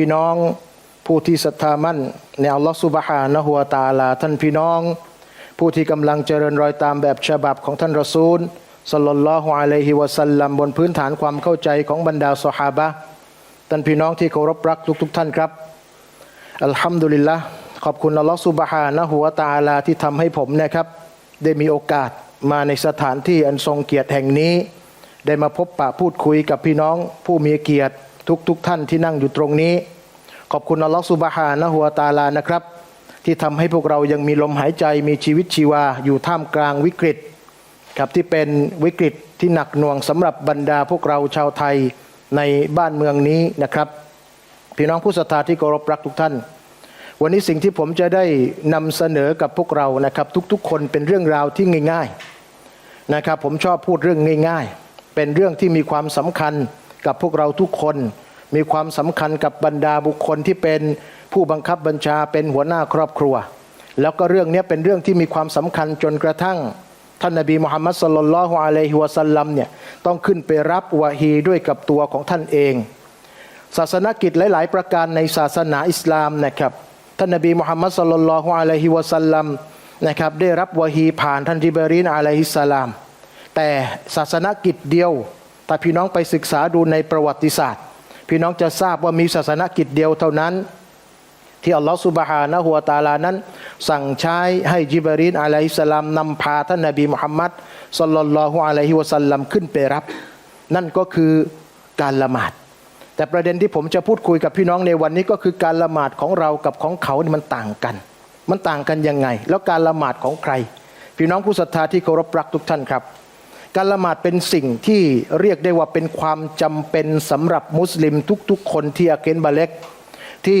พี่น้องผู้ที่ศรัทธามั่นในอัลลอฮฺสุบฮานะฮุวตาลา ท่านพี่น้อง ผู้ที่กำลังเจริญรอยตามแบบฉบับของท่านรอซูลสลลลลอฮุอะลัยฮิวะสัลลัมบนพื้นฐานความเข้าใจของบรรดาสหาบะท่านพี่น้องที่เคารพรักทุกๆท่านครับอัลฮัมดุลิลละขอบคุณอัลลอฮฺสุบฮานะฮุวตาลาที่ทำให้ผมนะครับ ได้มีโอกาสมาในสถานที่อันทรงเกียรติแห่งนี้ ได้มาพบปะพูดคุยกับพี่น้องผู้มีเกียรติ ทุกๆทท่านที่นั่งอยู่ตรงนี้ ขอบคุณอัลลอฮฺสุบฮานะฮุวาตาลานะครับ ที่ทำให้พวกเรายังมีลมหายใจมีชีวิตชีวาอยู่ท่ามกลางวิกฤตครับที่เป็นวิกฤตที่หนักหน่วงสำหรับบรรดาพวกเราชาวไทยในบ้านเมืองนี้นะครับพี่น้องผู้ศรัทธาที่เคารพรักทุกท่าน วันนี้สิ่งที่ผมจะได้นำเสนอกับพวกเรานะครับ ทุกๆ คนเป็นเรื่องราวที่ง่าย ๆนะครับ ผมชอบพูดเรื่องง่าย ๆ เป็นเรื่องที่มีความสำคัญ กับพวกเราทุกคน มีความสำคัญกับบรรดาบุคคลที่เป็นผู้บังคับบัญชาเป็นหัวหน้าครอบครัว แล้วก็เรื่องนี้เป็นเรื่องที่มีความสำคัญจนกระทั่ง ท่านนบีมุฮัมมัดสลลัลลอฮุอะลัยฮิวะสัลลัมเนี่ยต้องขึ้นไปรับวะฮีด้วยกับตัวของท่านเอง ศาสนกิจหลาย ๆ ประการในศาสนาอิสลามนะครับท่านนบีมุฮัมมัดสลลัลลอฮุอะลัยฮิวะสัลลัมนะครับได้รับวะฮีผ่านท่านจิบรีนอะลัยฮิสสลาม แต่ศาสนกิจเดียว ถ้าพี่น้องไปศึกษาดูในประวัติศาสตร์ พี่น้องจะทราบว่ามีศาสนกิจเดียวเท่านั้น ที่อัลลอฮฺสุบฮานะฮุวตาลานั้น สั่งใช้ให้จิบรีนอะลัยฮิสสลามนำพาท่านนบีมุฮัมมัดสลลัลลอฮุอะลัยฮิวะสัลลัมขึ้นไปรับ นั่นก็คือการละหมาด แต่ประเด็นที่ผมจะพูดคุยกับพี่น้องในวันนี้ก็คือการละหมาดของเรากับของเขานี่มันต่างกัน มันต่างกันยังไง แล้วการละหมาดของใคร พี่น้องผู้ศรัทธาที่เคารพรักทุกท่านครับ การละหมาดเป็นสิ่งที่เรียกได้ว่าเป็นความจำเป็นสำหรับมุสลิมทุกๆ คนที่อาเกนบาเล็ก ที่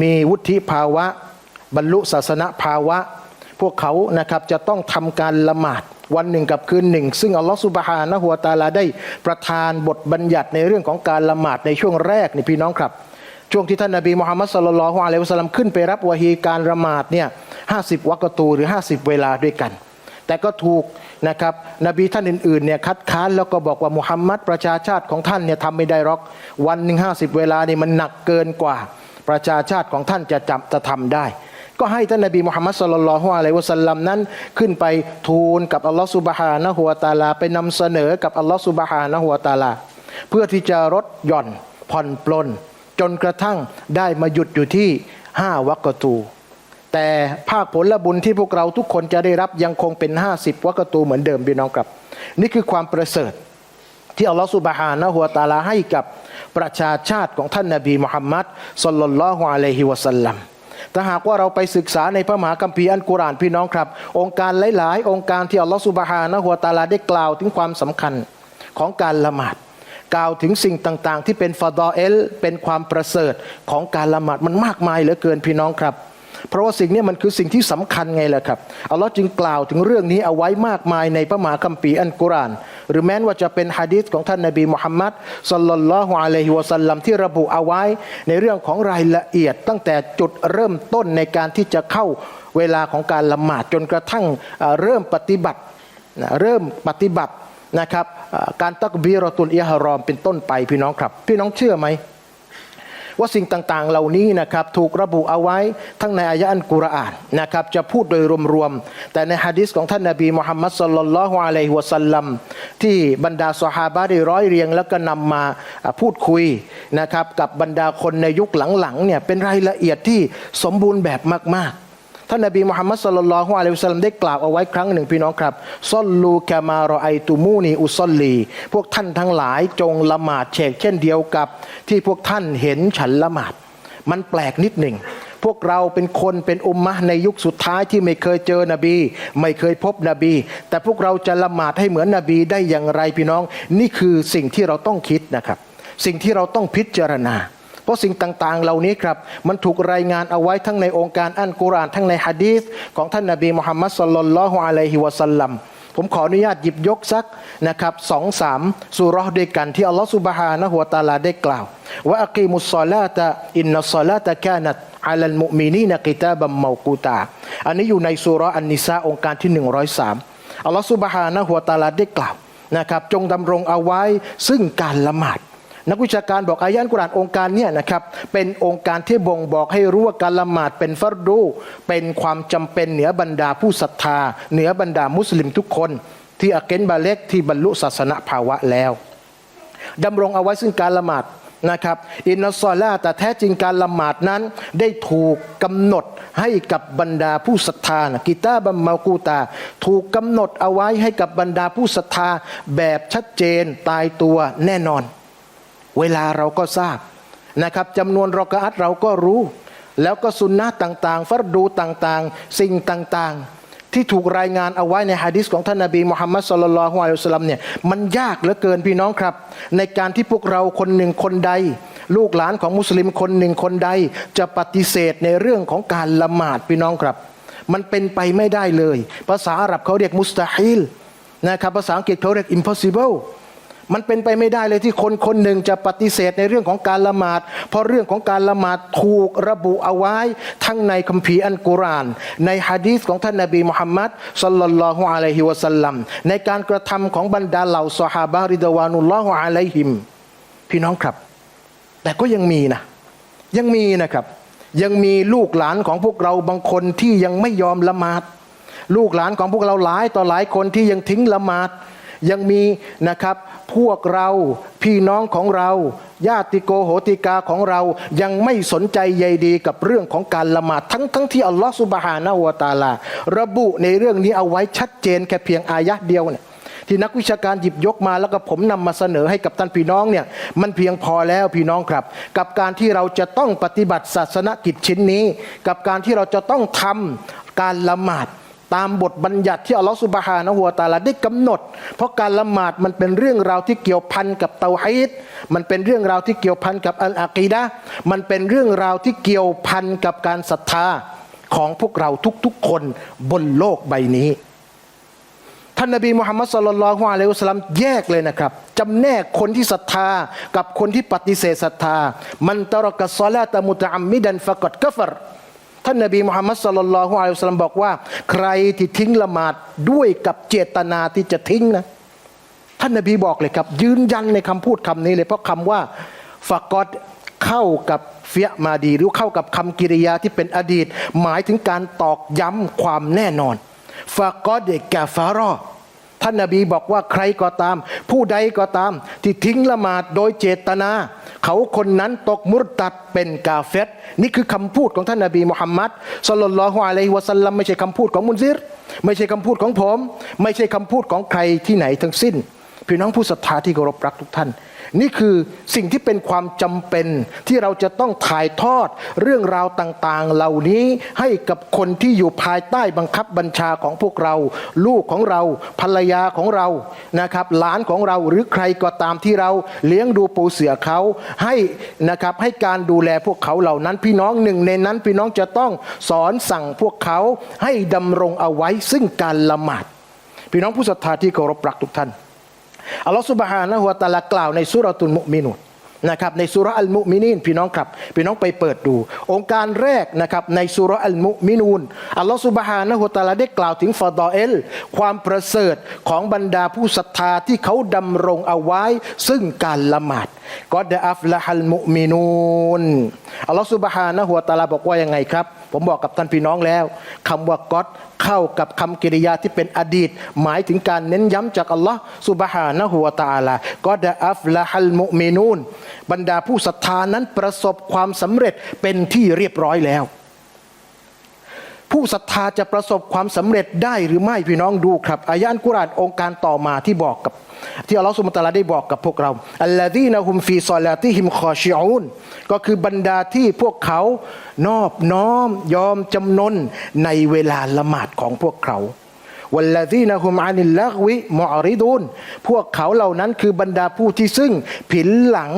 มีวุฒิภาวะ บรรลุศาสนภาวะ พวกเขานะครับจะต้องทำการละหมาดวันหนึ่งกับคืนหนึ่ง ซึ่งอัลลอฮฺสุบฮานะฮุวาตาลาได้ประทานบทบัญญัติในเรื่องของการละหมาดในช่วงแรกนี่พี่น้องครับช่วงที่ท่านนบีมุฮัมมัดสลลัลฮุอะลัยฮิวะสัลลัมขึ้นไปรับวะฮีการละหมาดเนี่ยห้าสิบวักตูหรือ 50 เวลาด้วยกัน แต่ก็ถูกนะครับนบีท่านอื่นๆเนี่ยคัดค้านแล้วก็บอกว่ามุฮัมมัดประชาชาติของท่านเนี่ยทำไม่ได้หรอกวันหนึ่งห้าสิบเวลานี่มันหนักเกินกว่า ประชาชาติของท่านจะจำจะทำได้ ก็ให้ท่านนบีมุฮัมมัดสลลัลฮุอะลัยวะสัลลัมนั้นขึ้นไปทูลกับอัลลอฮฺสุบฮานะฮุวาตาลา ไปนำเสนอกับอัลลอฮฺสุบฮานะฮุวาตาลา เพื่อที่จะลดหย่อนผ่อนปลนจนกระทั่งได้มาหยุดอยู่ที่ห้าวักตู แต่ภาคผลบุญที่พวกเราทุกคนจะได้รับยังคงเป็น 50วักตูเหมือนเดิมพี่น้องครับ นี่คือความประเสริฐที่อัลลอฮฺสุบฮานะฮุวาตาลาให้กับประชาชาติของท่านนาบีมุฮัมมัดสลลัลลอฮุอะลัยฮิวะสัลลัมถ้าหากว่าเราไปศึกษาในพระมหาคัมภีร์อันกุรานพี่น้องครับ องค์การหลาย ๆ องค์การที่อัลลอฮฺสุบฮานะฮุวาตาลาได้กล่าวถึงความสำคัญของการละหมาดกล่าวถึงสิ่งต่าง ๆ ที่เป็นฟาดอเอลเป็นความประเสริฐของการละหมาดมันมากมายเหลือเกินพี่น้องครับ เพราะว่าสิ่งนี้มันคือสิ่งที่สำคัญไงล่ะครับอัลลอฮ์จึงกล่าวถึงเรื่องนี้เอาไว้มากมายในพระมหาคัมภีร์อันกุรอาน หรือแม้ว่าจะเป็นฮะดีษของท่านนบีมุฮัมมัดสัลลัลลอฮุอะลัยฮิวะสัลลัมที่ระบุเอาไว้ ในเรื่องของรายละเอียดตั้งแต่จุดเริ่มต้นในการที่จะเข้าเวลาของการละหมาดจนกระทั่งเริ่มปฏิบัตินะเริ่มปฏิบัตินะครับการตักบีรตุลอิฮรอมเป็นต้นไปพี่น้องครับ พี่น้องเชื่อไหม ว่าสิ่งต่างๆ เหล่านี้นะครับถูกระบุเอาไว้ทั้งในอายะอันกุรอานนะครับจะพูดโดยรวมๆแต่ในฮะดิษของท่านนบีมุฮัมมัดสลลัลลอฮุอะลัยฮิวะสัลลัมที่บรรดาสหาบะได้ร้อยเรียง แล้วก็นำมามาพูดคุยนะครับกับบรรดาคนในยุคหลังๆเนี่ยเป็นรายละเอียดที่สมบูรณ์แบบมากๆ ท่านนบีมุฮัมมัดสุลลัลฮุอะลัยฮิสัลลัมได้กล่าวเอาไว้ครั้งหนึ่งพี่น้องครับซอลลูกามารอไอตูมูนีอุซอลลี พวกท่านทั้งหลายจงละหมาดเชกเช่นเดียวกับ ที่พวกท่านเห็นฉันละหมาด มันแปลกนิดหนึ่งพวกเราเป็นคนเป็นอุมมะในยุคสุดท้ายที่ไม่เคยเจอนบี ไม่เคยพบนบี แต่พวกเราจะละหมาดให้เหมือนนบีได้อย่างไรพี่น้อง นี่คือสิ่งที่เราต้องคิดนะครับ สิ่งที่เราต้องพิจารณา ราะสิ่งต่างๆ เหล่านี้ครับมันถูกรายงานเอาไว้ทั้งในองค์การอันกุรอานทั้งในฮะดีษของท่านนบีมุฮัมมัดสลลัลลอฮุอะลัยฮิวะสัลลัมผมขออนุญาตหยิบยกสักนะครับสองสามสุรห์ด้วยกันที่อัลลอฮฺสุบฮานะฮุวตาลาได้กล่าวว่าอักีมุสซอลาตะอินนัสซอลาตะกานัตอัลลมุมินีนกิตาบัมมากูตา อันนี้อยู่ในสุราะห์อันนิสาองค์การที่ 103อัลลอฮฺสุบฮานะฮุวตาลาได้กล่าวนะครับจงดำรงเอาไว้ซึ่งการละหมาด นักวิชาการบอกอายะห์อัลกุรานองค์การเนี่ยนะครับเป็นองค์การที่บ่งบอกให้รู้ว่าการละหมาดเป็นฟัรดู เป็นความจำเป็นเหนือบรรดาผู้ศรัทธา เหนือบรรดามุสลิมทุกคน ที่อาเกนบาเล็กที่บรรลุศาสนภาวะแล้วดำรงเอาไว้ซึ่งการละหมาดนะครับอินนัสซอล่าแต่แท้จริงการละหมาดนั้นได้ถูกกำหนดให้กับบรรดาผู้ศรัทธานะกิตาบัมมากูตา ถูกกำหนดเอาไว้ให้กับบรรดาผู้ศรัทธาแบบชัดเจนตายตัวแน่นอน เวลาเราก็ทราบนะครับจำนวนรอกะอัตเราก็รู้ แล้วก็สุนนะต่างๆ ฟัรดูต่างๆ สิ่งต่างๆ ที่ถูกรายงานเอาไว้ในฮะดิษของท่านนบีมุฮัมมัดสุลลัลฮวาอัลสลัมเนี่ยมันยากเหลือเกินพี่น้องครับ ในการที่พวกเราคนหนึ่งคนใด ลูกหลานของมุสลิมคนหนึ่งคนใด จะปฏิเสธในเรื่องของการละหมาดพี่น้องครับ มันเป็นไปไม่ได้เลย ภาษาอาหรับเขาเรียกมุสตาฮิลนะครับภาษาอังกฤษเขาเรียก impossible มันเป็นไปไม่ได้เลยที่คนคนหนึ่งจะปฏิเสธในเรื่องของการละหมาด เพราะเรื่องของการละหมาดถูกระบุเอาไว้ ทั้งในคัมภีร์อันกุรอาน ในฮะดีษของท่านนบีมุฮัมมัดสัลลัลลอฮุอะลัยฮิวะสัลลัมในการกระทำของบรรดาเหล่าซอฮาบะริดวานุลลอฮุอะลัยฮิม พี่น้องครับ แต่ก็ยังมีนะ ยังมีนะครับ ยังมีลูกหลานของพวกเราบางคนที่ยังไม่ยอมละหมาด ลูกหลานของพวกเราหลายต่อหลายคนที่ยังทิ้งละหมาดยังมีนะครับ พวกเราพี่น้องของเรา ญาติโกโหติกาของเรายังไม่สนใจใยดีกับเรื่องของการละหมาดทั้งทั้งที่อัลลอฮฺสุบฮานะฮูวตาลา ระบุในเรื่องนี้เอาไว้ชัดเจนแค่เพียงอายะห์เดียวเนี่ยที่นักวิชาการหยิบยกมาแล้วก็ผมนำมาเสนอให้กับท่านพี่น้องเนี่ยมันเพียงพอแล้วพี่น้องครับ กับการที่เราจะต้องปฏิบัติศาสนกิจชิ้นนี้ กับการที่เราจะต้องทำการละหมาด ตามบทบัญญัติที่อัลลอฮฺสุบฮานะฮูวตาลาได้กำหนด เพราะการละหมาดมันเป็นเรื่องราวที่เกี่ยวพันกับเตาฮีดมันเป็นเรื่องราวที่เกี่ยวพันกับอัลอากีดะมันเป็นเรื่องราวที่เกี่ยวพันกับการศรัทธาของพวกเราทุกๆคนบนโลกใบนี้ท่านนบีมุฮัมมัดสุลลัลลอฮุอะลัยฮิวสลัมแยกเลยนะครับจำแนกคนที่ศรัทธากับคนที่ปฏิเสธศรัทธา มันตรกัสซอลาตมุตอัมมิดันฟะกัดกัฟร ท่านนบีมุฮัมมัดสลลัลลอฮุอะลัยฮิสลลัมบอกว่า ใครที่ทิ้งละหมาดด้วยกับเจตนาที่จะทิ้งนะ ท่านนบีบอกเลยครับ ยืนยันในคำพูดคำนี้เลย เพราะคำว่าฟากอดเข้ากับเฟียมาดี หรือเข้ากับคำกิริยาที่เป็นอดีต หมายถึงการตอกย้ำความแน่นอนฟากอดเดกาฟารอท่านนบีบอกว่าใครก็ตาม ผู้ใดก็ตาม ที่ทิ้งละหมาดโดยเจตนา เขาคนนั้นตกมุรตัดเป็นกาเฟตนี่คือคำพูดของท่านนบีมุฮัมมัดสลลัลอฮุอะลัยฮิวะสัลลัมไม่ใช่คำพูดของมุนซิร ไม่ใช่คำพูดของผม ไม่ใช่คำพูดของใครที่ไหนทั้งสิ้น พี่น้องผู้ศรัทธาที่เคารพรักทุกท่าน นี่คือสิ่งที่เป็นความจำเป็นที่เราจะต้องถ่ายทอดเรื่องราวต่างๆ เหล่านี้ให้กับคนที่อยู่ภายใต้บังคับบัญชาของพวกเรา ลูกของเราภรรยาของเรานะครับ หลานของเราหรือใครก็ตามที่เราเลี้ยงดูปูเสือเขาให้นะครับให้การดูแลพวกเขาเหล่านั้นพี่น้องหนึ่งในนั้นพี่น้องจะต้องสอนสั่งพวกเขาให้ดำรงเอาไว้ซึ่งการละหมาดพี่น้องผู้ศรัทธาที่เคารพรักทุกท่าน อัลลอฮฺสุบฮานะฮุวตะอาลากล่าวในสุรตุลมุมินุนนะครับในสุราอัลมุมินีนพี่น้องครับ พี่น้องไปเปิดดู องค์การแรกนะครับในสุราอัลมุมินูนอัลลอฮฺสุบฮานะฮุวตะอาลาได้กล่าวถึงฟาดอเอล ความประเสริฐของบรรดาผู้ศรัทธาที่เขาดำรงเอาไว้ ซึ่งการละหมาดกอดอัฟละฮัลมุมินูนอัลลอฮฺสุบฮานะฮุวตะอาลาบอกว่ายังไงครับ ผมบอกกับท่านพี่น้องแล้วคำว่ากอดเข้ากับคำกริยาที่เป็นอดีต หมายถึงการเน้นย้ำจากอัลลอฮ์สุบฮานะฮุวาตาลาก็ดอัฟละฮัลมุมินูนบรรดาผู้ศรัทธานั้นประสบความสำเร็จเป็นที่เรียบร้อยแล้ว ผู้ศรัทธาจะประสบความสำเร็จได้หรือไม่พี่น้องดูครับอายะอันกุรานองค์การต่อมาที่บอกกับ ที่อัลลอฮฺสุบตะอาลาได้บอกกับพวกเราอัลลดีนะฮุมฟีซอลาติฮิมคอชิอูนก็คือบรรดาที่พวกเขานอบน้อมยอมจำนนในเวลาละหมาดของพวกเขาวัลลดีนะฮุมอานิลลักวิมอริดูนพวกเขาเหล่านั้นคือบรรดาผู้ที่ซึ่งผินหลัง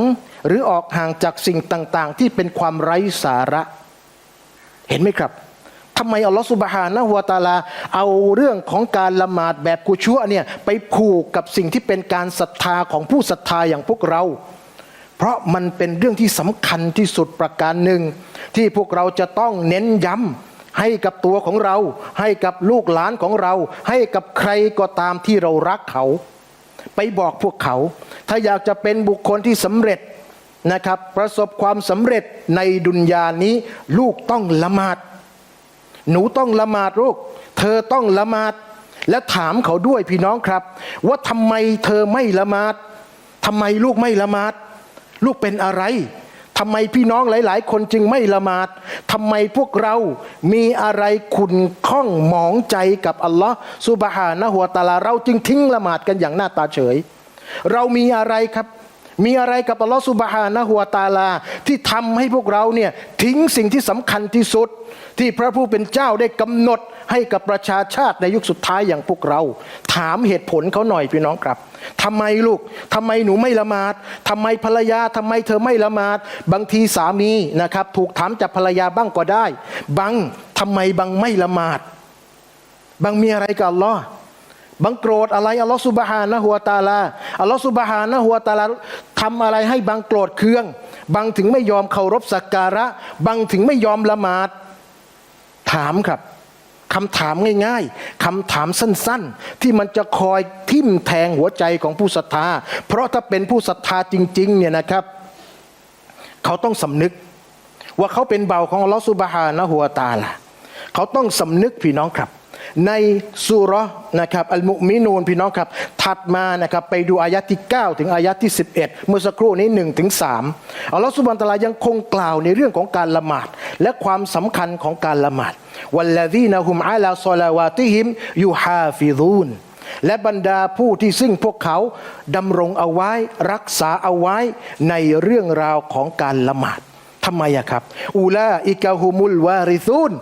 หรือออกห่างจากสิ่งต่าง ๆ ที่เป็นความไร้สาระ เห็นไหมครับ ทำไมอัลลอฮฺสุบฮานะฮุวาตาลา เอาเรื่องของการละหมาดแบบกุชัวเนี่ยไปผูกกับสิ่งที่เป็นการศรัทธาของผู้ศรัทธาอย่างพวกเรา เพราะมันเป็นเรื่องที่สำคัญที่สุดประการหนึ่ง ที่พวกเราจะต้องเน้นย้ำให้กับตัวของเรา ให้กับลูกหลานของเรา ให้กับใครก็ตามที่เรารักเขา ไปบอกพวกเขา ถ้าอยากจะเป็นบุคคลที่สำเร็จนะครับ ประสบความสำเร็จในดุนยานี้ ลูกต้องละหมาด หนูต้องละหมาดลูก เธอต้องละหมาด และถามเขาด้วยพี่น้องครับ ว่าทำไมเธอไม่ละหมาดทำไมลูกไม่ละหมาด ลูกเป็นอะไรทำไมพี่น้องหลาย ๆ คนจึงไม่ละหมาดทำไมพวกเรามีอะไรขุนข้องหมองใจกับอัลลอฮ์สุบฮานะฮัวตาลา เราจึงทิ้งละหมาดกันอย่างหน้าตาเฉย เรามีอะไรครับ มีอะไรกับอัลลอฮ์สุบฮานะฮัวตาลา ที่ทำให้พวกเราเนี่ยทิ้งสิ่งที่สำคัญที่สุด ที่พระผู้เป็นเจ้าได้กำหนดให้กับประชาชาติในยุคสุดท้ายอย่างพวกเรา ถามเหตุผลเขาหน่อยพี่น้องครับทำไมลูกทำไมหนูไม่ละหมาดทำไมภรรยาทำไมเธอไม่ละหมาด บางทีสามีนะครับ ถูกถามจากภรรยาบ้างก็ได้บังทำไมบังไม่ละหมาด บางมีอะไรกับอัลลอฮ์ บางโกรธอะไรอัลลอฮ์สุบฮานะฮัวตาลาอัลลอฮ์สุบฮานะฮัวตาลาทำอะไรให้บางโกรธเคืองบางถึงไม่ยอมเคารพสักการะบางถึงไม่ยอมละหมาด ถามครับคำถามง่ายๆคำถามสั้นๆ ที่มันจะคอยทิ่มแทงหัวใจของผู้ศรัทธา เพราะถ้าเป็นผู้ศรัทธาจริงๆเนี่ยนะครับ เขาต้องสำนึก ว่าเขาเป็นเบาของอัลลอฮฺสุบฮานะฮัวตาลาเขาต้องสำนึกพี่น้องครับ ในสุรนะครับอัลมุมินูนพี่น้องครับ ถัดมานะครับไปดูอายะที่ 9 ถึงอายะที่ 11 เมื่อสักครู่นี้1ถึง3อัลลอฮฺสุบานตะลายังคงกล่าวในเรื่องของการละหมาด และความสำคัญของการละหมาดวัลลดีนะฮุมอาลาซอลาวาติฮิมยูฮาฟิซูนและบรรดาผู้ที่ซึ่งพวกเขาดำรงเอาไว้รักษาเอาไว้ในเรื่องราวของการละหมาดทำไมอะครับ อูลาอิกาฮุมุลวาริซูน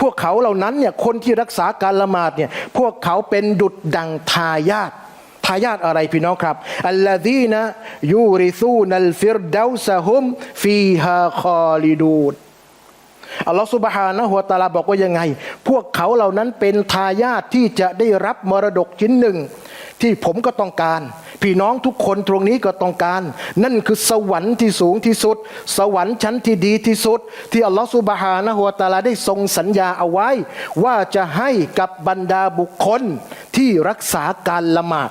พวกเขาเหล่านั้นเนี่ยคนที่รักษาการละหมาดเนี่ยพวกเขาเป็นดุจดังทายาททายาทอะไรพี่น้องครับอัลลอฮีนะยูริซูนัลฟิรดาวซะฮุมฟีฮาคอลิดูดอัลลอฮฺสุบฮานะฮุวตาลาบอกว่ายังไง พวกเขาเหล่านั้นเป็นทายาทที่จะได้รับมรดกชิ้นหนึ่ง ที่ผมก็ต้องการ พี่น้องทุกคนตรงนี้ก็ต้องการ นั่นคือสวรรค์ที่สูงที่สุด สวรรค์ชั้นที่ดีที่สุด ที่อัลลอฮฺสุบฮานะฮุวาตาลาได้ทรงสัญญาเอาไว้ ว่าจะให้กับบรรดาบุคคลที่รักษาการละหมาด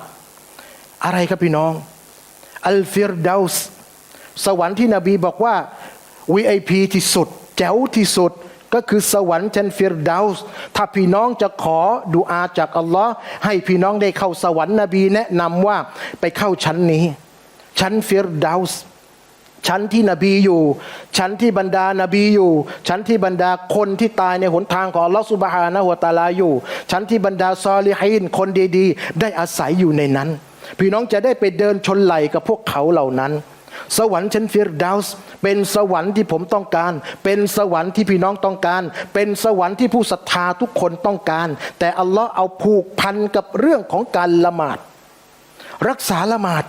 อะไรครับพี่น้อง อัลฟิรดาสสวรรค์ที่นบีบอกว่า VIP ที่สุด แจ๋วที่สุด ก็คือสวรรค์ชั้นฟิรดาสถ้าพี่น้องจะขอดุอาจากอัลลอฮ์ให้พี่น้องได้เข้าสวรรค์นบีแนะนำว่าไปเข้าชั้นนี้ ชั้นฟิรดาสชั้นที่นบีอยู่ ชั้นที่บรรดานาบีอยู่ ชั้นที่บรรดาคนที่ตายในหนทางของอัลลอฮฺสุบฮานะฮุวตาลาอยู่ ชั้นที่บรรดาซอลิฮีนคนดีๆ ได้อาศัยอยู่ในนั้น พี่น้องจะได้ไปเดินชนไหลกับพวกเขาเหล่านั้น สวรรค์ชั้นฟิรดาสเป็นสวรรค์ที่ผมต้องการ เป็นสวรรค์ที่พี่น้องต้องการ เป็นสวรรค์ที่ผู้ศรัทธาทุกคนต้องการ แต่อัลลอฮ์เอาผูกพันกับเรื่องของการละหมาด รักษาละหมาด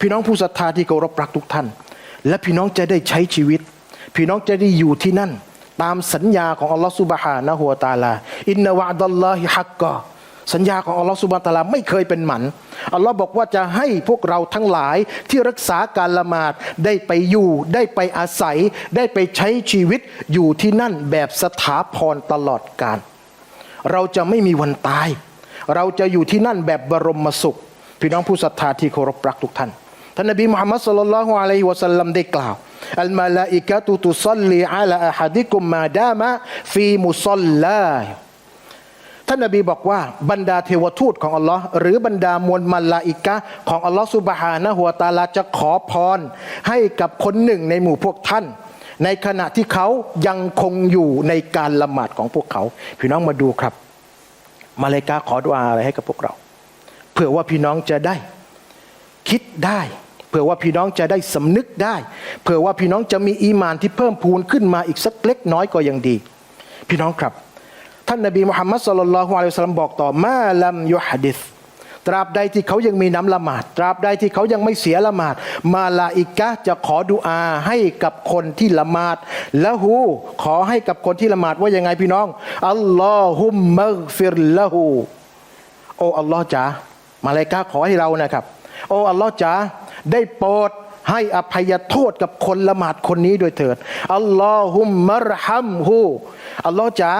พี่น้องผู้ศรัทธาที่เคารพรักทุกท่าน และพี่น้องจะได้ใช้ชีวิต พี่น้องจะได้อยู่ที่นั่น ตามสัญญาของอัลลอฮฺสุบฮานะฮูวตาลาอินนาวะดัลลอฮิฮักกะ สัญญาของอัลลอฮฺสุบานตะอาลาไม่เคยเป็นหมันอัลลอฮ์บอกว่าจะให้พวกเราทั้งหลายที่รักษาการละหมาดได้ไปอยู่ ได้ไปอาศัย ได้ไปใช้ชีวิตอยู่ที่นั่นแบบสถาพรตลอดกาลเราจะไม่มีวันตาย เราจะอยู่ที่นั่นแบบบรมสุข พี่น้องผู้ศรัทธาที่เคารพรักทุกท่านท่านนบีมุฮัมมัดสุลลัลฮุอะลัยฮิวะสัลลัมได้กล่าวอัลมาลาอิกะตุตุซัลลีอะลาอะฮัดิกุมมาดามะฟีมุซัลลา ท่านนบีบอกว่าบรรดาเทวทูตของอัลลอฮ์หรือบรรดามวลมาลาอิกะของอัลลอฮ์สุบฮานะฮัวตาลาจะขอพร ให้กับคนหนึ่งในหมู่พวกท่าน ในขณะที่เขายังคงอยู่ในการละหมาดของพวกเขา พี่น้องมาดูครับ มาเลายกาขอดุอาอะไรให้กับพวกเราเผื่อว่าพี่น้องจะได้ คิดได้เผื่อว่าพี่น้องจะได้สำนึกได้ เผื่อว่าพี่น้องจะมีอีมานที่เพิ่มพูนขึ้นมาอีกสักเล็กน้อยก็ยังดี พี่น้องครับ ท่านนบีมุฮัมมัดสุลลัลฮุอะลัยฮิสลัมบอกต่อมาลัมยุฮดิษตราบใดที่เขายังมีน้ำละหมาด ตราบใดที่เขายังไม่เสียละหมาด มาลาอิกะจะขอดุอาให้กับคนที่ละหมาดและหูขอให้กับคนที่ละหมาดว่ายังไงพี่น้องอัลลอฮุมมักฟิรละหูโอ้อัลลอฮ์จ๋ามาลายกาขอให้เรานะครับ โอ้อัลลอฮ์จ๋าได้โปรดให้อภัยโทษกับคนละหมาดคนนี้ด้วยเถิดอัลลอฮุมมะรฮัมฮูอัลลอฮ์จ๋า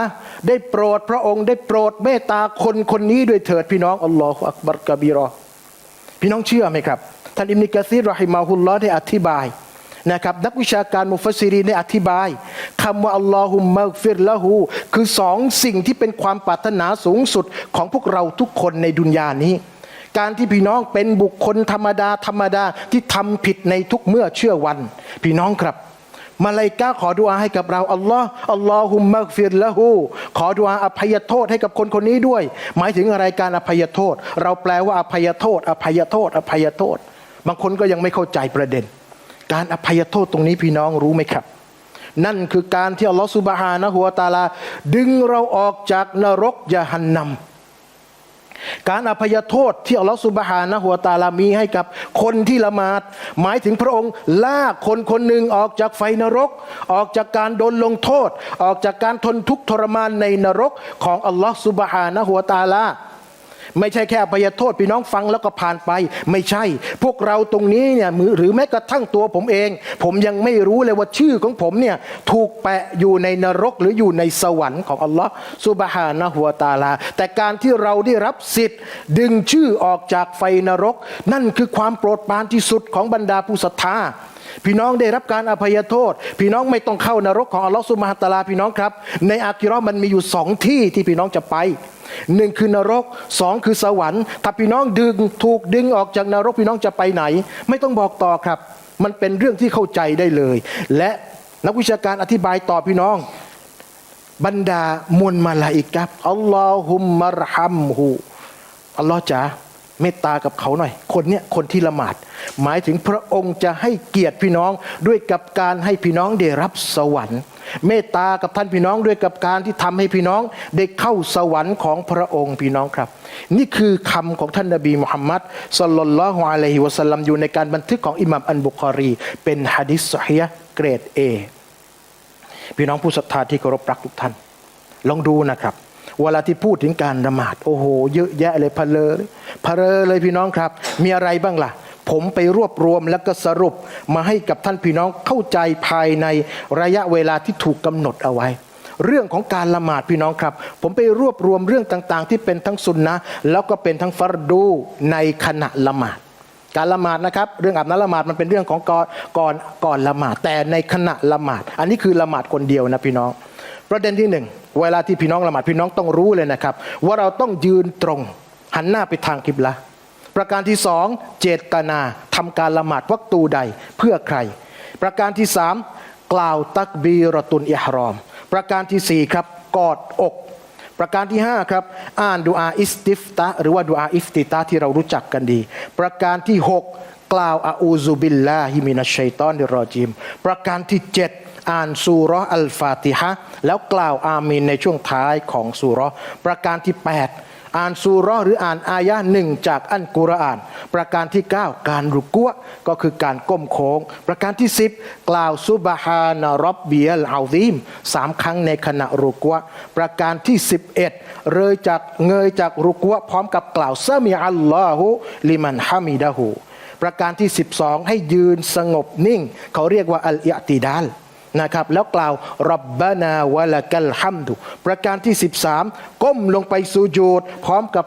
ได้โปรดพระองค์ได้โปรดเมตตาคนคนนี้ด้วยเถิดพี่น้องอัลลอฮฺอักบัรกะบีรอพี่น้องเชื่อไหมครับ ท่านอิมนิกะซีรอฮิมาฮุลลอฮ์ได้อธิบายนะครับนักวิชาการมุฟซิรีได้อธิบายคำว่าอัลลอฮุมมะฟิรละหูคือสองสิ่งที่เป็นความปรารถนาสูงสุดของพวกเราทุกคนในดุนยานี้ การที่พี่น้องเป็นบุคคลธรรมดาธรรมดาที่ทำผิดในทุกเมื่อเชื่อวัน พี่น้องครับ มาลายกาขอดุอาให้กับเราอัลลอฮ์อัลลอฮุมมักฟิรละหูขอดุอาอภัยโทษให้กับคนคนนี้ด้วย หมายถึงอะไรการอภัยโทษ เราแปลว่าอภัยโทษ อภัยโทษ อภัยโทษ บางคนก็ยังไม่เข้าใจประเด็น การอภัยโทษตรงนี้พี่น้องรู้ไหมครับ นั่นคือการที่อัลลอฮฺสุบฮานะฮัวตาลา ดึงเราออกจากนรกยะหันนำ การอภัยโทษที่อัลลอฮฺสุบฮานะหัวตาลามีให้กับคนที่ละหมาด หมายถึงพระองค์ลากคนคนหนึ่งออกจากไฟนรก ออกจากการโดนลงโทษ ออกจากการทนทุกข์ทรมานในนรกของอัลลอฮฺสุบฮานะหัวตาลา ไม่ใช่แค่อภัยโทษพี่น้องฟังแล้วก็ผ่านไป ไม่ใช่ พวกเราตรงนี้เนี่ยมือหรือแม้กระทั่งตัวผมเอง ผมยังไม่รู้เลยว่าชื่อของผมเนี่ยถูกแปะอยู่ในนรกหรืออยู่ในสวรรค์ของอัลลอฮ์สุบฮานะฮัวตะอาลา แต่การที่เราได้รับสิทธิ์ ดึงชื่อออกจากไฟนรก นั่นคือความโปรดปรานที่สุดของบรรดาผู้ศรัทธา พี่น้องได้รับการอภัยโทษ พี่น้องไม่ต้องเข้านรกของอัลลอฮฺสุบฮานะฮูวะตะอาลาพี่น้องครับ ในอากิราะห์มันมีอยู่สองที่ที่พี่น้องจะไปหนึ่งคือนรกสองคือสวรรค์ถ้าพี่น้องดึงถูกดึงออกจากนรกพี่น้องจะไปไหน ไม่ต้องบอกต่อครับ มันเป็นเรื่องที่เข้าใจได้เลย และนักวิชาการอธิบายต่อพี่น้องบรรดามวลมาลาอิกะฮ์อัลลอฮุมมะรฮัมฮูอัลลอฮ์จ๋า เมตตากับเขาหน่อย คนเนี้ยคนที่ละหมาด หมายถึงพระองค์จะให้เกียรติพี่น้องด้วยกับการให้พี่น้องได้รับสวรรค์ เมตตากับท่านพี่น้องด้วยกับการที่ทำให้พี่น้องได้เข้าสวรรค์ของพระองค์พี่น้องครับ นี่คือคำของท่านนบีมุฮัมมัดสลลัลลอฮุอะลัยฮิวะสัลลัมอยู่ในการบันทึกของอิหมัมอันบุคอรี เป็นฮะดิษซอฮีฮ์เกรดเอพี่น้องผู้ศรัทธาที่เคารพรักทุกท่าน ลองดูนะครับ เวลาที่พูดถึงการละหมาดโอ้โหเยอะแยะเลยพะเลอเลยพะเลอเลยพี่น้องครับ มีอะไรบ้างล่ะ ผมไปรวบรวมแล้วก็สรุปมาให้กับท่านพี่น้องเข้าใจภายในระยะเวลาที่ถูกกำหนดเอาไว้ เรื่องของการละหมาดพี่น้องครับ ผมไปรวบรวมเรื่องต่างๆ ที่เป็นทั้งสุนนะแล้วก็เป็นทั้งฟัรดูในขณะละหมาดการละหมาดนะครับ เรื่องอาบน้ำละหมาดมันเป็นเรื่องของก่อนก่อนก่อนละหมาดแต่ในขณะละหมาด อันนี้คือละหมาดคนเดียวนะพี่น้อง ประเด็นที่หนึ่ง เวลาที่พี่น้องละหมาดพี่น้องต้องรู้เลยนะครับ ว่าเราต้องยืนตรงหันหน้าไปทางกิบละประการที่สองเจตนาทำการละหมาดวัตูใดเพื่อใคร ประการที่สามกล่าวตักบีรตุนอิฮรอม ประการที่สี่ครับกอดอก ประการที่5ครับอ่านดูอาอิสติฟตะหรือว่าดูอาอิฟติตาที่เรารู้จักกันดี ประการที่ 6 กล่าวอาอูซุบิลลาฮิมินัชชัยตอนดิรอจิม ประการที่ 7 อ่านซูรอัลฟาติฮะแล้วกล่าวอามีนในช่วงท้ายของซูรประการที่ 8 อ่านซูรหรืออ่านอายะหนึ่งจากอันกุรอาน ประการที่ 9 การรุกัวก็คือการก้มโค้ง ประการที่ 10 กล่าวซุบฮานะรับบียลอาซีมสามครั้งในขณะรุกัวประการที่ 11 เรยจากเงยจากรุกัวพร้อมกับกล่าวซามีอัลลอฮุลิมันฮามิดะฮูประการที่ 12 ให้ยืนสงบนิ่ง เขาเรียกว่าอัลอิอติดาล นะครับแล้วกล่าวรับบานาวะละกัลฮัมดุประการที่ 13 ก้มลงไปสุญูดพร้อมกับ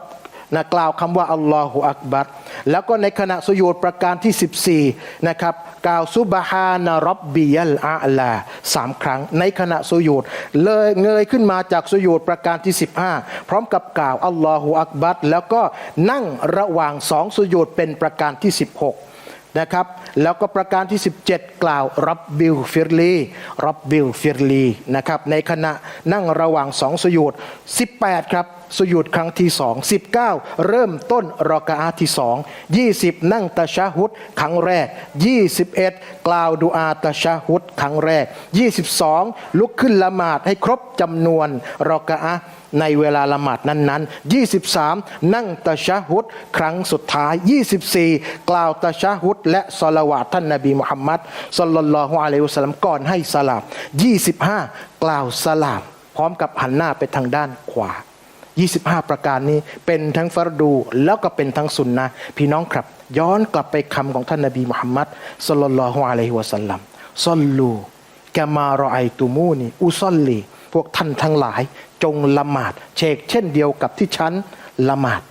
นะกล่าวคำว่าอัลลอฮฺอักบัรแล้วก็ในขณะสุญูดประการที่ 14 นะครับ กล่าวซุบฮานะรับบียัลอาลาสามครั้ง ในขณะสุญูดเลยเงยขึ้นมาจากสุญูดประการที่ 15 พร้อมกับกล่าวอัลลอฮฺอักบัรแล้วก็นั่งระหว่างสองสุญูดเป็นประการที่ 16 นะครับแล้วก็ประการที่ 17 กล่าวรับบิลฟิรลีรับบิลฟิรลีนะครับในขณะนั่งระหว่างสองสยุด18 ครับ สยุดครั้งที่สอง19เก้าเริ่มต้นรอกาอาที่สอง20นั่งตะชะฮุดครั้งแรก21กล่าวดูอาตะชะฮุดครั้งแรก22ลุกขึ้นละหมาดให้ครบจำนวนรอกาอาในเวลาละหมาดนั้นๆ 23 นั่งตะชะฮุดครั้งสุดท้าย 24 กล่าวตะชะฮุดและสลาวาท่านนบีมุฮัมมัดสลลัลลอฮุอะลัยฮิวะสัลลัมก่อนให้สลาม 25 กล่าวสลาม พร้อมกับหันหน้าไปทางด้านขวา 25 ประการนี้เป็นทั้งฟารดูแล้วก็เป็นทั้งสุนนะพี่น้องครับ ย้อนกลับไปคำของท่านนบีมุฮัมมัดสลลัลลอฮุอะลัยฮิวะสัลลัมซอลลูกามารอไอตูมูนีอุซอลลีพวกท่านทั้งหลาย จงละหมาดเชกเช่นเดียวกับที่ฉันละหมาด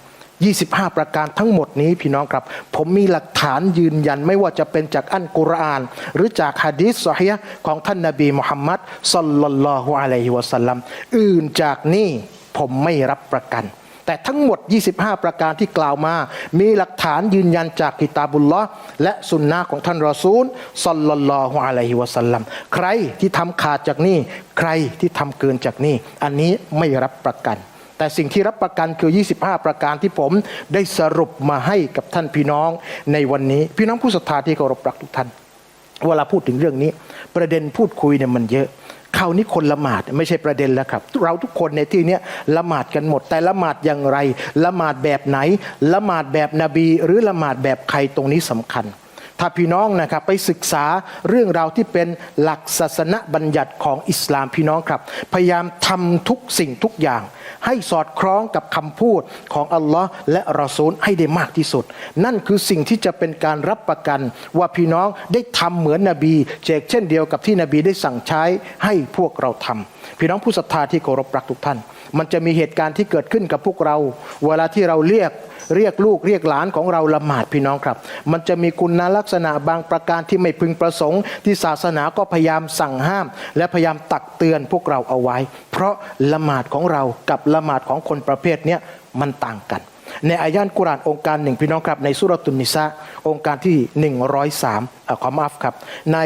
25 ประการทั้งหมดนี้พี่น้องครับ ผมมีหลักฐานยืนยันไม่ว่าจะเป็นจากอันกุรอาน หรือจากฮะดีษซอฮีฮ์ของท่านนบีมุฮัมมัดสัลลัลลอฮุอะลัยฮิวะสัลลัมอื่นจากนี้ ผมไม่รับประกัน แต่ทั้งหมด 25 ประการที่กล่าวมา มีหลักฐานยืนยันจากกิตาบุลลอฮ์และสุนนะของท่านรอซูลสัลลัลลอฮุอะลัยฮิวะสัลลัมใครที่ทำขาดจากนี้ใครที่ทำเกินจากนี้อันนี้ไม่รับประกันแต่สิ่งที่รับประกันคือ 25 ประการที่ผมได้สรุปมาให้กับท่านพี่น้องในวันนี้ พี่น้องผู้ศรัทธาที่เคารพรักทุกท่าน เวลาพูดถึงเรื่องนี้ ประเด็นพูดคุยเนี่ยมันเยอะ คราวนี้คนละหมาดไม่ใช่ประเด็นแล้วครับ เราทุกคนในที่นี้ละหมาดกันหมด แต่ละหมาดอย่างไร ละหมาดแบบไหน ละหมาดแบบนบี หรือละหมาดแบบใครตรงนี้สำคัญ ถ้าพี่น้องนะครับไปศึกษาเรื่องราวที่เป็นหลักศาสนบัญญัติของอิสลามพี่น้องครับ พยายามทำทุกสิ่งทุกอย่าง ให้สอดคล้องกับคำพูดของอัลลอฮ์และรอซูลให้ได้มากที่สุด นั่นคือสิ่งที่จะเป็นการรับประกันว่าพี่น้องได้ทำเหมือนนบีเจกเช่นเดียวกับที่นบีได้สั่งใช้ให้พวกเราทำพี่น้องผู้ศรัทธาที่เคารพรักทุกท่าน มันจะมีเหตุการณ์ที่เกิดขึ้นกับพวกเรา เวลาที่เราเรียกเรียกลูกเรียกหลานของเราละหมาดพี่น้องครับ มันจะมีคุณลักษณะบางประการที่ไม่พึงประสงค์ ที่ศาสนาก็พยายามสั่งห้าม และพยายามตักเตือนพวกเราเอาไว้ เพราะละหมาดของเรากับละหมาดของคนประเภทนี้มันต่างกัน ในอายานกุรานองค์การหนึ่งพี่น้องครับ ในสุรตุนนิสะองค์การที่ 103อะขอมาฟครับใน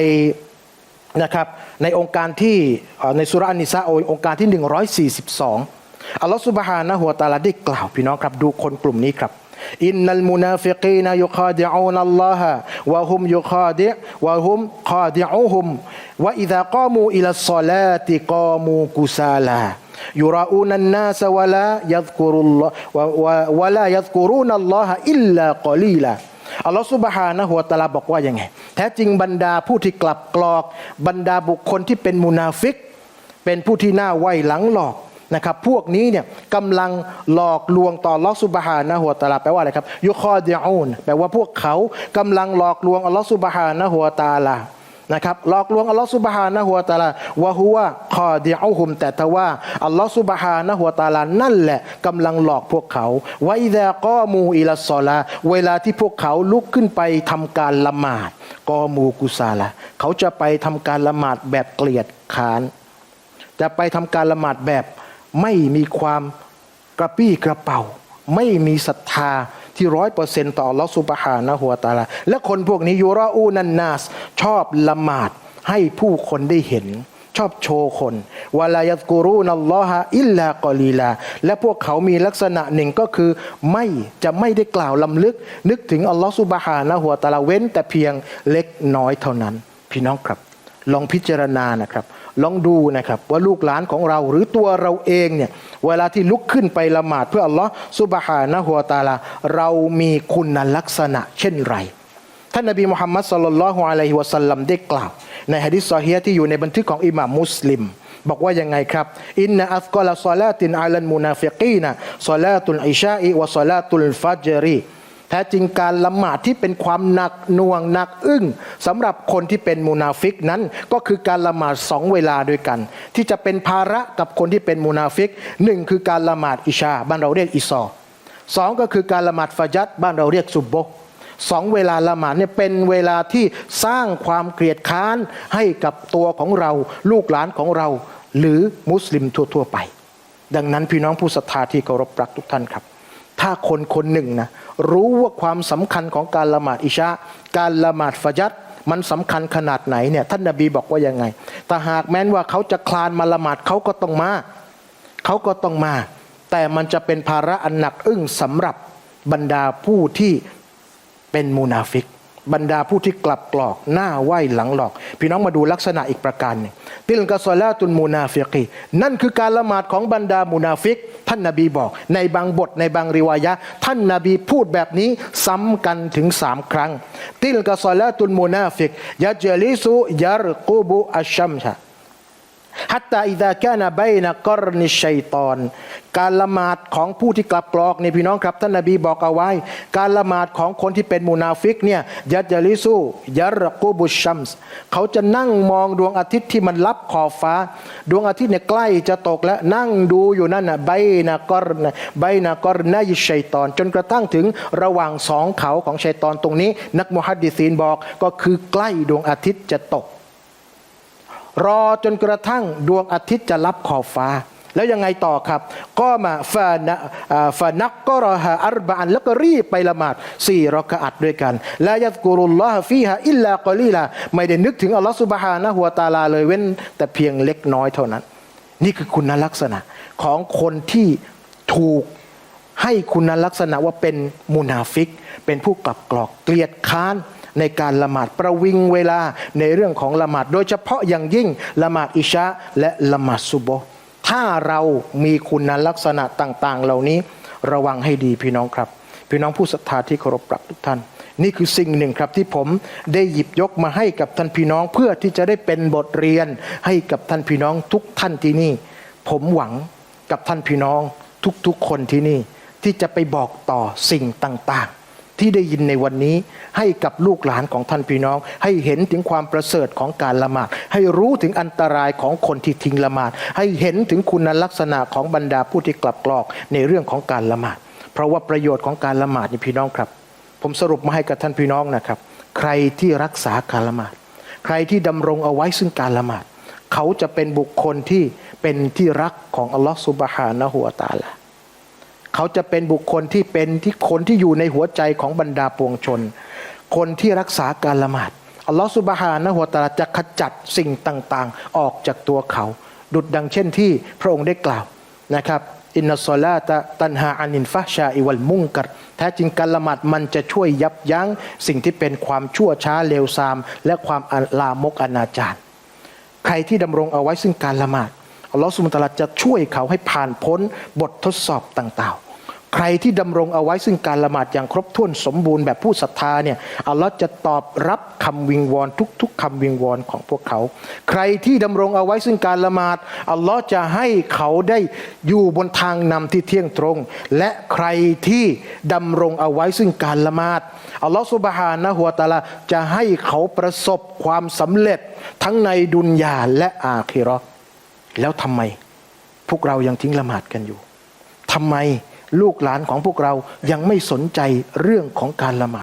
นะครับในองค์การที่ในสุรานิสะองค์การที่ 142 อัลลอฮฺสุบฮานะฮุวตาลาได้กล่าวพี่น้องครับ ดูคนกลุ่มนี้ครับอินนัลมุนาฟิกีนยุคาดิอูนัลลอฮะวะฮุมยุคาดิวะฮุมคาดิอูฮุมวะอิซากามูอิลัสศอลาติกามูกุซาลายุราอูนันนาสวะลายัซกุรุลลอฮ์วะวะวะลายัซกุรูนัลลอฮฺสุบฮานะฮุวะตาลาบอกว่ายังไง แท้จริงบรรดาผู้ที่กลับกรอกบรรดาบุคคลที่เป็นมุนาฟิก เป็นผู้ที่หน้าไหวหลังหลอกนะครับพวกนี้เนี่ยกำลังหลอกลวงต่ออัลลอฮฺสุบฮานะฮุวะตาลาแปลว่าอะไรครับยุคอเดิอูนแปลว่าพวกเขากำลังหลอกลวงอัลลอฮฺสุบฮานะฮุวะตาลา นะครับหลอกลวงอัลลอฮฺสุบฮานะฮุวตาลาวะฮุวะคอดิอูฮุม แต่ทว่าอัลลอฮฺสุบฮานะฮุวตาลานั่นแหละกำลังหลอกพวกเขาไวแดกอมูอิลสซอลาเวลาที่พวกเขาลุกขึ้นไปทำการละหมาดกอมูกุซาลาเขาจะไปทำการละหมาดแบบเกลียดค้าน จะไปทำการละหมาดแบบไม่มีความกระปี้กระเป๋า ไม่มีศรัทธา ที่ร้อยเปอร์เซ็นต์ต่ออัลลอฮฺสุบฮานะฮุวตาลาและคนพวกนี้ยูราอูนันนาส ชอบละหมาดให้ผู้คนได้เห็น ชอบโชว์คนวลายักูรูนัลลอฮะอิลลากอลีลา และพวกเขามีลักษณะหนึ่งก็คือ ไม่จะไม่ได้กล่าวลำลึก นึกถึงอัลลอฮฺสุบฮานะฮุวตาลาเว้น แต่เพียงเล็กน้อยเท่านั้น พี่น้องครับ ลองพิจารณานะครับ ลองดูนะครับว่าลูกหลานของเราหรือตัวเราเองเนี่ยเวลาที่ลุกขึ้นไปละหมาดเพื่ออัลลอฮ์ซุบฮานะฮุวตาลา เรามีคุณลักษณะเช่นไร ท่านนบีมุฮัมมัดสลลัลลอฮุอะลัยฮิวะสัลลัมได้กล่าว ในฮะดิษซอฮีฮ์ที่อยู่ในบันทึกของอิหม่ามมุสลิมบอกว่ายังไงครับอินนะอัฟกอลซอลาตินอาลันมุนาฟิกีนะซอลาตุลอิชาอิวะซอลาตุลฟัจรี แท้จริงการละหมาดที่เป็นความหนักหน่วงหนักอึ้งสำหรับคนที่เป็นมุนาฟิกนั้นก็คือการละหมาดสองเวลาด้วยกัน ที่จะเป็นภาระกับคนที่เป็นมุนาฟิกหนึ่งคือการละหมาดอิชา บ้านเราเรียกอิซอสองก็คือการละหมาดฟาจัดบ้านเราเรียกซุบบฮ์สองเวลาละหมาดเนี่ยเป็นเวลาที่สร้างความเกลียดค้านให้กับตัวของเราลูกหลานของเรา หรือมุสลิมทั่วๆไป ดังนั้นพี่น้องผู้ศรัทธาที่เคารพรักทุกท่านครับ ถ้าคนคนหนึ่งนะรู้ว่าความสำคัญของการละหมาดอิชาการละหมาดฟาจัดมันสำคัญขนาดไหนเนี่ยท่านนบีบอกว่ายังไง แต่หากแม้นว่าเขาจะคลานมาละหมาดเขาก็ต้องมาเขาก็ต้องมา แต่มันจะเป็นภาระอันหนักอึ้งสำหรับบรรดาผู้ที่เป็นมูนาฟิก บรรดาผู้ที่กลับกรอกหน้าไหวหลังหลอก พี่น้องมาดูลักษณะอีกประการหนึ่งติลกะซอลาตุนมูนาฟิกีนั่นคือการละหมาดของบรรดามูนาฟิก ท่านนาบีบอก ในบางบทในบางริวายะ ท่านนาบีพูดแบบนี้ซ้ำกันถึงสามครั้ง ติลกะซอลาตุนมูนาฟิกยาเจลิสุยารกูบุอัชชัมชะ ฮัตตาอิดะกานะบัยนะกรนิชัยตอน การละหมาดของผู้ที่กลับกรอกเนี่ยพี่น้องครับท่านนบีบอกเอาไว้ การละหมาดของคนที่เป็นมุนาฟิกเนี่ยยัดยาลิซูยัรกูบุชัมส์เขาจะนั่งมองดวงอาทิตย์ที่มันลับขอบฟ้า ดวงอาทิตย์เนี่ยใกล้จะตกแล้วนั่งดูอยู่นั่นนะใบนากรนใบนากรนายชัยตอน จนกระทั่งถึงระหว่างสองเขาของชัยตอนตรงนี้ นักมุฮัดดิซีนบอกก็คือใกล้ดวงอาทิตย์จะตก รอจนกระทั่งดวงอาทิตย์จะรับขอบฟ้า แล้วยังไงต่อครับ ก็มาฟานะอ่าฟานักก็รอฮาอัรบะอันแล้วก็รีบไปละหมาดสี่รอกะอัดด้วยกันและยัดกุรุลลอฮฟีฮะอิลลากอลีลาไม่ได้นึกถึงอัลลอฮฺสุบฮานะหัวตาลาเลยเว้น แต่เพียงเล็กน้อยเท่านั้น นี่คือคุณลักษณะของคนที่ถูกให้คุณลักษณะว่าเป็นมุนาฟิก เป็นผู้กลับกรอกเกลียดค้าน ในการละหมาดประวิงเวลาในเรื่องของละหมาดโดยเฉพาะอย่างยิ่งละหมาดอิชาและละหมาดซุโบฮ์ถ้าเรามีคุณลักษณะต่าง ๆ เหล่านี้ระวังให้ดีพี่น้องครับ พี่น้องผู้ศรัทธาที่เคารพรักทุกท่าน นี่คือสิ่งหนึ่งครับที่ผมได้หยิบยกมาให้กับท่านพี่น้องเพื่อที่จะได้เป็นบทเรียนให้กับท่านพี่น้องทุกท่านที่นี่ ผมหวังกับท่านพี่น้องทุกๆคนที่นี่ ที่จะไปบอกต่อสิ่งต่างๆ ที่ได้ยินในวันนี้ ให้กับลูกหลานของท่านพี่น้อง ให้เห็นถึงความประเสริฐของการละหมาดให้รู้ถึงอันตรายของคนที่ทิ้งละหมาดให้เห็นถึงคุณลักษณะของบรรดาผู้ที่กลับกรอกในเรื่องของการละหมาด เพราะว่าประโยชน์ของการละหมาดนี่พี่น้องครับ ผมสรุปมาให้กับท่านพี่น้องนะครับ ใครที่รักษาการละหมาด ใครที่ดำรงเอาไว้ซึ่งการละหมาด เขาจะเป็นบุคคลที่เป็นที่รักของอัลลอฮฺสุบฮานะฮุวตาลา เขาจะเป็นบุคคลที่เป็นที่คนที่อยู่ในหัวใจของบรรดาปวงชน คนที่รักษาการละหมาดอัลลอฮฺสุบฮานะฮุวตาลาจะขจัดสิ่งต่างๆ ออกจากตัวเขา ดุดดังเช่นที่พระองค์ได้กล่าวนะครับอินนัสซอลาตะตันฮาอานินฟะชาอิวัลมุงกัดแท้จริงการละหมาดมันจะช่วยยับยั้ง สิ่งที่เป็นความชั่วช้าเลวทราม และความลามกอนาจารใครที่ดำรงเอาไว้ซึ่งการละหมาด อัลลอฮฺสุบานตะอาลาจะช่วยเขาให้ผ่านพ้นบททดสอบต่างๆ ใครที่ดำรงเอาไว้ซึ่งการละหมาดอย่างครบถ้วนสมบูรณ์แบบผู้ศรัทธาเนี่ยอัลลอฮ์จะตอบรับคำวิงวอนทุก ๆคำวิงวอนของพวกเขา ใครที่ดำรงเอาไว้ซึ่งการละหมาดอัลลอฮ์จะให้เขาได้อยู่บนทางนำที่เที่ยงตรง และใครที่ดำรงเอาไว้ซึ่งการละหมาดอัลลอฮ์สุบฮานะฮุวตะอาลาจะให้เขาประสบความสำเร็จทั้งในดุนยาและอาคิราะห์ แล้วทำไมพวกเรายังทิ้งละหมาดกันอยู่ทำไมลูกหลานของพวกเรายังไม่สนใจเรื่องของการละหมาด